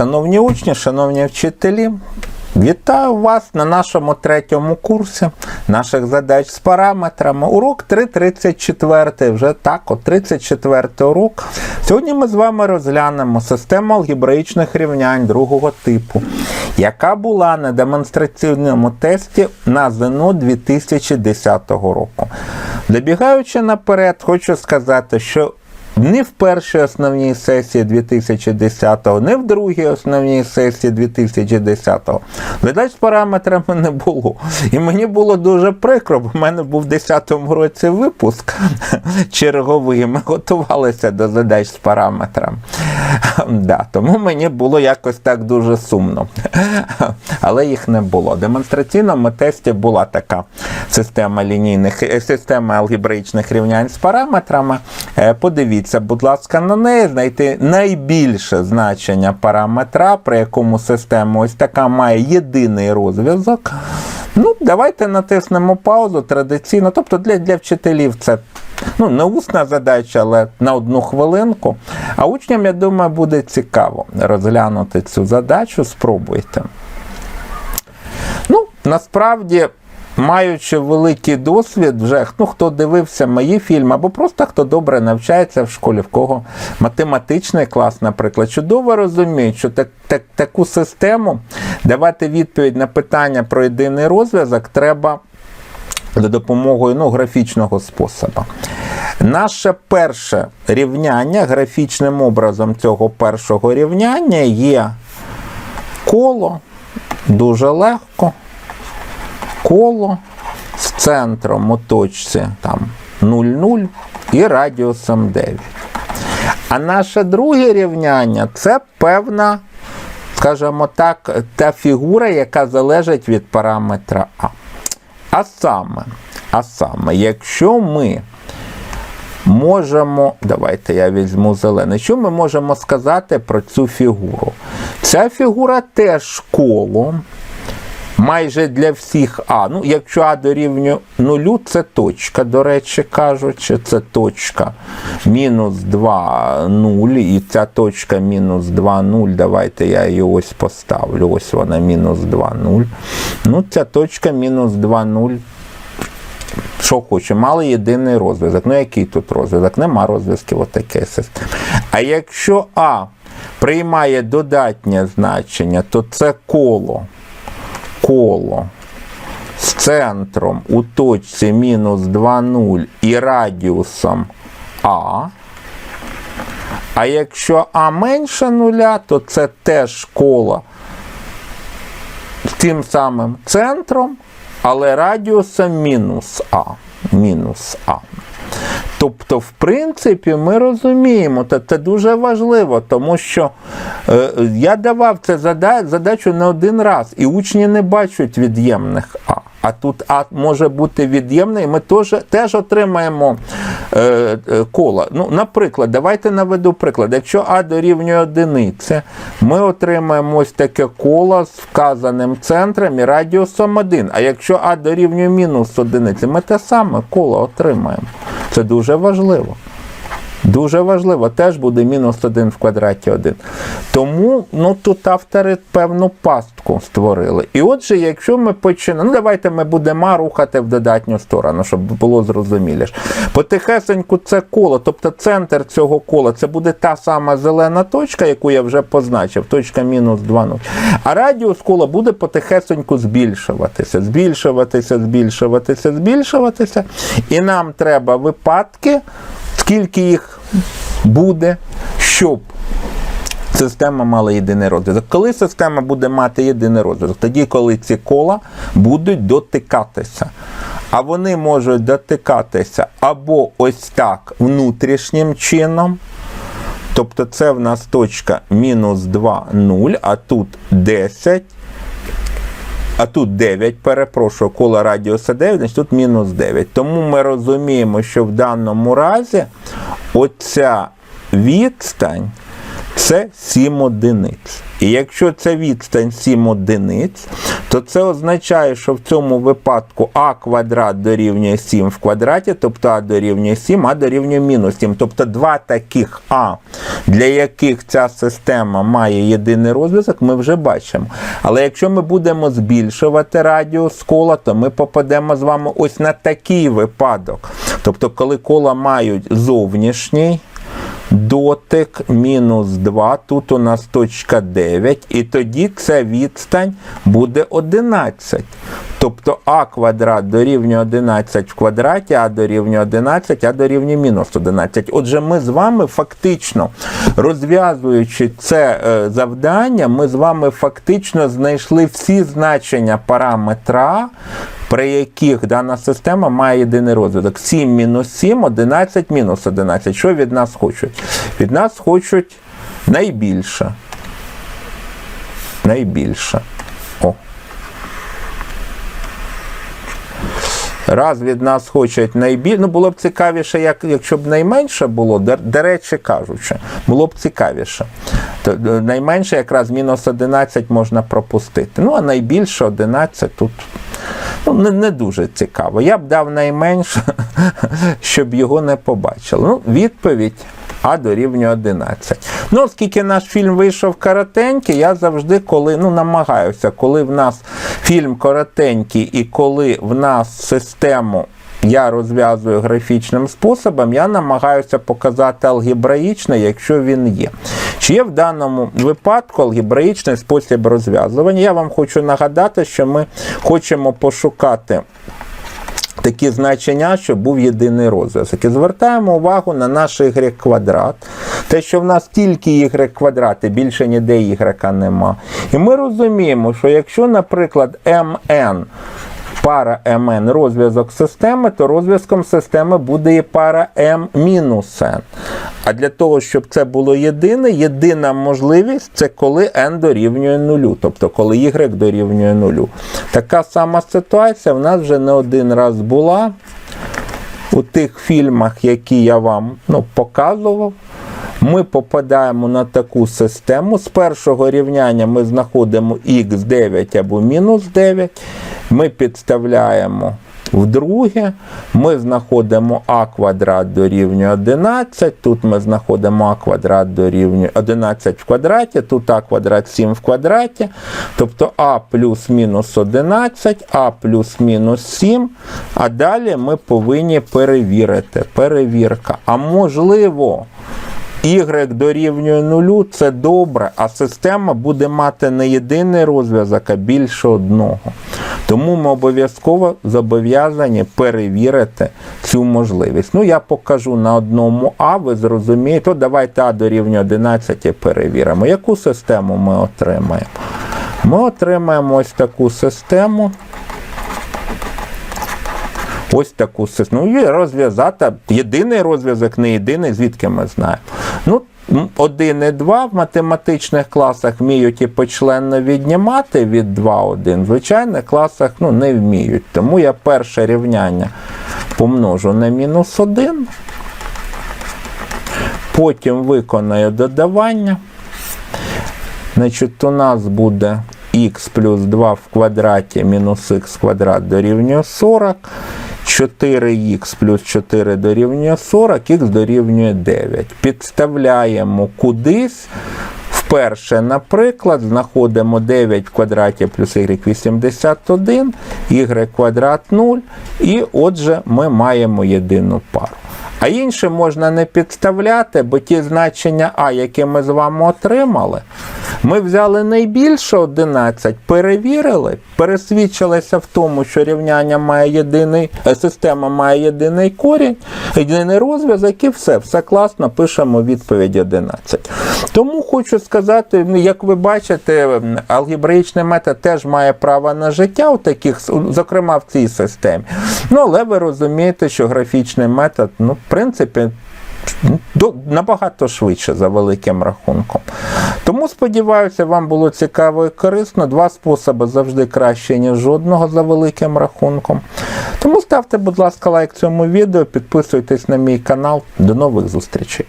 Шановні учні, шановні вчителі, вітаю вас на нашому третьому курсі наших задач з параметрами. Урок 3.34, вже так, от 34 урок. Сьогодні ми з вами розглянемо систему алгебраїчних рівнянь другого типу, яка була на демонстраційному тесті на ЗНО 2010 року. Добігаючи наперед, хочу сказати, що ні в першій основній сесії 2010-го, ні в другій основній сесії 2010-го. Задач з параметрами не було. І мені було дуже прикро, бо в мене був в 10-му році випуск черговий. Ми готувалися до задач з параметрами. Да, тому мені було якось так дуже сумно. Але їх не було. Демонстраційному тесті була така система лінійних е, система алгебраїчних рівнянь з параметрами. Е, Подивіться, будь ласка, на неї знайти найбільше значення параметра, при якому система ось така має єдиний розв'язок. Ну, давайте натиснемо паузу традиційно. Тобто для, для вчителів це ну, не усна задача, але на одну хвилинку. А учням, я думаю, буде цікаво розглянути цю задачу. Спробуйте. Ну, насправді. Маючи великий досвід, вже ну, хто дивився мої фільми, або просто хто добре навчається в школі, в кого математичний клас, наприклад, чудово розуміють, що так, так, таку систему давати відповідь на питання про єдиний розв'язок треба за допомогою ну, графічного способу. Наше перше рівняння графічним образом цього першого рівняння є коло, дуже легко коло з центром у точці там 0,0 і радіусом 9. А наше друге рівняння це певна, скажімо так, та фігура, яка залежить від параметра А. А саме, а саме, якщо ми можемо, давайте я візьму зелений, що ми можемо сказати про цю фігуру? Ця фігура теж коло майже для всіх А. Ну, якщо А дорівнює нулю, це точка, до речі кажучи, це точка мінус 2, 0, і ця точка мінус 2, 0, давайте я її ось поставлю. Ось вона мінус 2, 0. Ну, ця точка мінус 2, 0. Що хоче, мали єдиний розв'язок. Ну, який тут розв'язок? Нема розв'язків отаке системи. А якщо А приймає додатнє значення, то це коло коло з центром у точці мінус 2,0 і радіусом А. А якщо А менше нуля, то це теж коло з тим самим центром, але радіусом мінус А. Мінус А. Тобто, в принципі, ми розуміємо, та це дуже важливо, тому що е, я давав це задачу не один раз, і учні не бачать від'ємних А. А тут А може бути від'ємний, ми теж, теж отримаємо е, е, коло. Ну, наприклад, давайте наведу приклад. Якщо А дорівнює одиниці, ми отримаємо ось таке коло з вказаним центром і радіусом 1. А якщо А дорівнює мінус одиниці, ми те саме коло отримаємо. Це дуже важливо. Дуже важливо, теж буде мінус 1 в квадраті 1. Тому ну, тут автори певну пастку створили. І отже, якщо ми починаємо, ну давайте ми будемо рухати в додатню сторону, щоб було зрозуміліше. Потихесеньку це коло, тобто центр цього кола, це буде та сама зелена точка, яку я вже позначив, точка мінус 2,0. А радіус кола буде потихесеньку збільшуватися, збільшуватися, збільшуватися, збільшуватися. І нам треба випадки скільки їх буде, щоб система мала єдиний розв'язок. Коли система буде мати єдиний розв'язок? Тоді, коли ці кола будуть дотикатися. А вони можуть дотикатися або ось так внутрішнім чином. Тобто це в нас точка мінус 2, 0, а тут 10. А тут 9, перепрошую, коло радіуса 9, значить тут мінус 9. Тому ми розуміємо, що в даному разі оця відстань це 7 одиниць. І якщо це відстань 7 одиниць, то це означає, що в цьому випадку а квадрат дорівнює 7 в квадраті, тобто а дорівнює 7, а дорівнює мінус 7. Тобто два таких а, для яких ця система має єдиний розв'язок, ми вже бачимо. Але якщо ми будемо збільшувати радіус кола, то ми попадемо з вами ось на такий випадок. Тобто, коли кола мають зовнішній дотик мінус 2, тут у нас точка 9, і тоді ця відстань буде 11. Тобто а квадрат дорівнює 11 в квадраті, а дорівнює 11, а дорівнює мінус 11. Отже, ми з вами фактично, розв'язуючи це е, завдання, ми з вами фактично знайшли всі значення параметра, при яких дана система має єдиний розвиток. 7 мінус 7, 11 мінус 11. Що від нас хочуть? Від нас хочуть найбільше. Найбільше. О. Раз від нас хочуть найбільше, ну було б цікавіше, як, якщо б найменше було, до, речі кажучи, було б цікавіше. То, найменше якраз мінус 11 можна пропустити. Ну, а найбільше 11 тут ну, не, не дуже цікаво. Я б дав найменше, щоб його не побачили. Ну, відповідь. А дорівнює 11. Ну, оскільки наш фільм вийшов коротенький, я завжди, коли ну, намагаюся, коли в нас фільм коротенький і коли в нас систему я розв'язую графічним способом, я намагаюся показати алгебраїчно, якщо він є. Чи є в даному випадку алгебраїчний спосіб розв'язування? Я вам хочу нагадати, що ми хочемо пошукати. Такі значення, що був єдиний розв'язок. І звертаємо увагу на наш y квадрат. Те, що в нас тільки y квадрат, і більше ніде y нема. І ми розуміємо, що якщо, наприклад, mn пара mn розв'язок системи, то розв'язком системи буде і пара m-n. А для того, щоб це було єдине, єдина можливість це коли n дорівнює нулю, тобто коли y дорівнює нулю. Така сама ситуація в нас вже не один раз була у тих фільмах, які я вам ну, показував. Ми попадаємо на таку систему. З першого рівняння ми знаходимо х9 або мінус 9. Ми підставляємо в друге. Ми знаходимо а квадрат дорівнює 11. Тут ми знаходимо а квадрат дорівнює 11 в квадраті, тут а квадрат 7 в квадраті. Тобто а плюс-мінус 11, а плюс-мінус 7. А далі ми повинні перевірити. Перевірка. А можливо. Y дорівнює нулю, це добре, а система буде мати не єдиний розв'язок, а більше одного. Тому ми обов'язково зобов'язані перевірити цю можливість. Ну, я покажу на одному А, ви зрозумієте, давайте А дорівнює 11 перевіримо. Яку систему ми отримаємо? Ми отримаємо ось таку систему. Ось таку систему. Ну, і розв'язати. Єдиний розв'язок, не єдиний, звідки ми знаємо. Ну, 1 і 2 в математичних класах вміють і почленно віднімати від 2, 1. В звичайних класах ну, не вміють. Тому я перше рівняння помножу на мінус 1. Потім виконаю додавання. Значить, у нас буде х плюс 2 в квадраті мінус х квадрат дорівнює 40. 4х плюс 4 дорівнює 40, х дорівнює 9. Підставляємо кудись. Вперше, наприклад, знаходимо 9 в квадраті плюс y 81, y квадрат 0, і отже ми маємо єдину пару. А інше можна не підставляти, бо ті значення А, які ми з вами отримали, ми взяли найбільше 11, перевірили, пересвідчилися в тому, що рівняння має єдиний, е, система має єдиний корінь, єдиний розв'язок і все, все класно, пишемо відповідь 11. Тому хочу сказати, ну, як ви бачите, алгебраїчний метод теж має право на життя, у таких, зокрема в цій системі. Ну, але ви розумієте, що графічний метод, ну, в принципі, набагато швидше за великим рахунком. Тому сподіваюся, вам було цікаво і корисно. Два способи завжди краще, ніж жодного за великим рахунком. Тому ставте, будь ласка, лайк цьому відео, підписуйтесь на мій канал. До нових зустрічей.